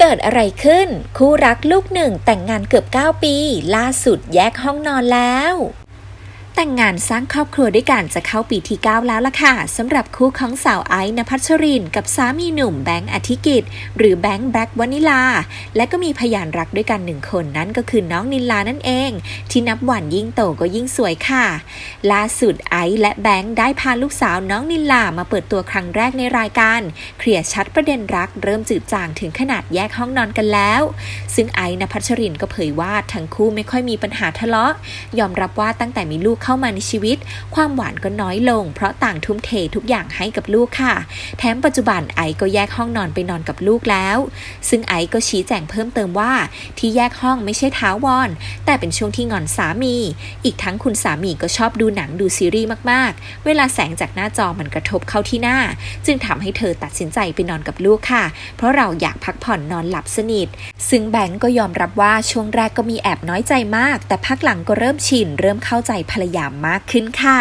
เกิดอะไรขึ้น คู่รักลูกหนึ่งแต่งงานเกือบ 9 ปี ล่าสุดแยกห้องนอนแล้ว แต่งงานสร้างครอบครัวด้วยกันจะเข้าปีที่ 9 แล้วล่ะค่ะสำหรับคู่ของสาวไอซ์นภัชริน กับสามีหนุ่มแบงค์อธิกิจ หรือแบงค์แบล็กวานิลา และก็มีพยานรักด้วยกันหนึ่งคนนั่นก็คือน้องนิลลานั่นเอง ที่นับวันยิ่งโตก็ยิ่งสวยค่ะ ล่าสุดไอซ์และแบงค์ได้พาลูกสาวน้องนิลามาเปิดตัวครั้งแรกในรายการ เคลียร์ชัดประเด็นรักเริ่มจืดจางถึงขนาดแยกห้องนอนกันแล้ว ซึ่งไอซ์นภัชรินก็เผยว่าทั้งคู่ไม่ค่อยมีปัญหาทะเลาะ ยอมรับว่าตั้งแต่มีลูกเข้ามาในชีวิต ความหวานก็น้อยลง เพราะต่างทุ่มเททุกอย่างให้กับลูกค่ะ แถมปัจจุบันไอก็แยกห้องนอนไปนอนกับลูกแล้ว ซึ่งไอก็ชี้แจงเพิ่มเติมว่า ที่แยกห้องไม่ใช่ท้าวอน แต่เป็นช่วงที่งอนสามี อีกทั้งคุณสามีก็ชอบดูหนังดูซีรีส์มากๆ เวลาแสงจากหน้าจอมันกระทบเข้าที่หน้า จึงทำให้เธอตัดสินใจไปนอนกับลูกค่ะ เพราะเราอยากพักผ่อนนอนหลับสนิท ซึ่งแบงก์ก็ยอมรับว่าช่วงแรกก็มีแอบน้อยใจมาก แต่พักหลังก็เริ่มชินเริ่มเข้าใจภรรยายามมากขึ้นค่ะ